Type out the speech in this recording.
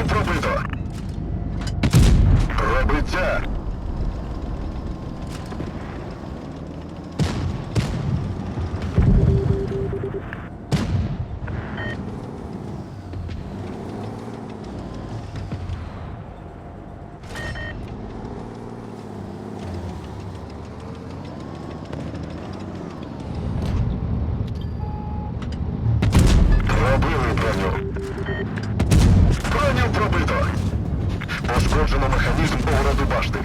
Ціль пробито. Пробиття. Пошкоджено механізм повороту башти.